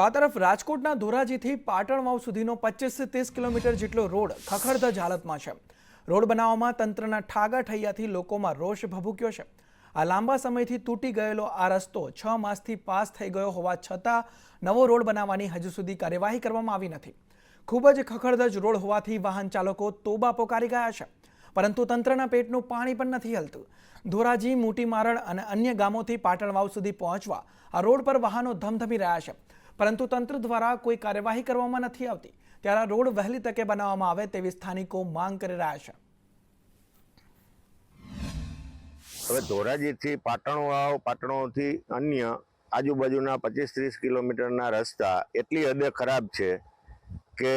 આ તરફ રાજકોટના ધોરાજીથી પાટણ વાવ સુધીનો પચીસથી ત્રીસ કિલોમીટર જેટલો રોડ ખખડધજ હાલતમાં છે. રોડ બનાવવામાં તંત્રના ઠાગા ઠૈયાથી લોકોમાં રોષ ભભૂક્યો છે. આ લાંબા સમયથી તૂટી ગયેલો આ રસ્તો છ માસથી પાસ થઈ ગયો હોવા છતાં નવો રોડ બનાવવાની હજુ સુધી કાર્યવાહી કરવામાં આવી નથી. ખૂબ જ ખખડધજ રોડ હોવાથી વાહન ચાલકો તોબા પોકારી ગયા છે. પરંતુ તંત્રના પેટનું પાણી પણ નથી હલતું. ધોરાજી મોટી મારણ અને અન્ય ગામોથી પાટણ વાવ સુધી પહોંચવા આ રોડ પર વાહનો ધમધમી રહ્યા છે. પરંતુ તંત્ર દ્વારા કોઈ કાર્યવાહી કરવામાં નથી આવતી. ત્યારે રોડ વહેલી તકે બનાવવામાં આવે તેવી સ્થાનિકો માંગ કરી રહ્યા છે. હવે ધોરાજીથી પાટણો વાવ પાટણોથી અન્ય આજુબાજુના પચીસ ત્રીસ કિલોમીટરના રસ્તા એટલી હદે ખરાબ છે કે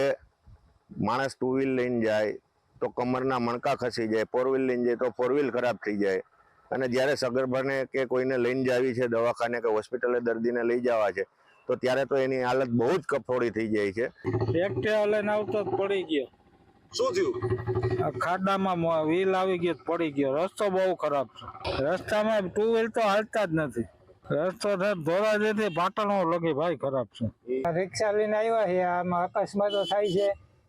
માણસ ટુ વ્હીલ લઈને જાય તો કમરના મણકા ખસી જાય ફોર વ્હીલ લઈને જાય તો ફોર વ્હીલ ખરાબ થઈ જાય. અને જ્યારે સગર્ભાને કે કોઈને લઈને જાવી છે દવાખાને કે હોસ્પિટલે દર્દીને લઈ જવા છે તો ત્યારે તો એની હાલત બહુ જ કફોડી થઈ જાય છે. એકઠે લઈને આવતો જ પડી ગયો. શું થયું? ખાડામાં વ્હીલ આવી ગયો પડી ગયો. રસ્તો બહુ ખરાબ છે. રસ્તામાં ટુ વ્હીલ તો હાલતા જ નથી. રસ્તો ધોરા જેથી પાટણો લગી ભાઈ ખરાબ છે. રિક્ષા લઈને આવ્યા છે. આમાં અકસ્માતો થાય છે.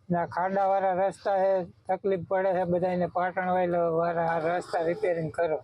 ના ખાડા વાળા રસ્તા છે. તકલીફ પડે છે બધાને પાટણ વાળા આ રસ્તા રિપેરિંગ કરો.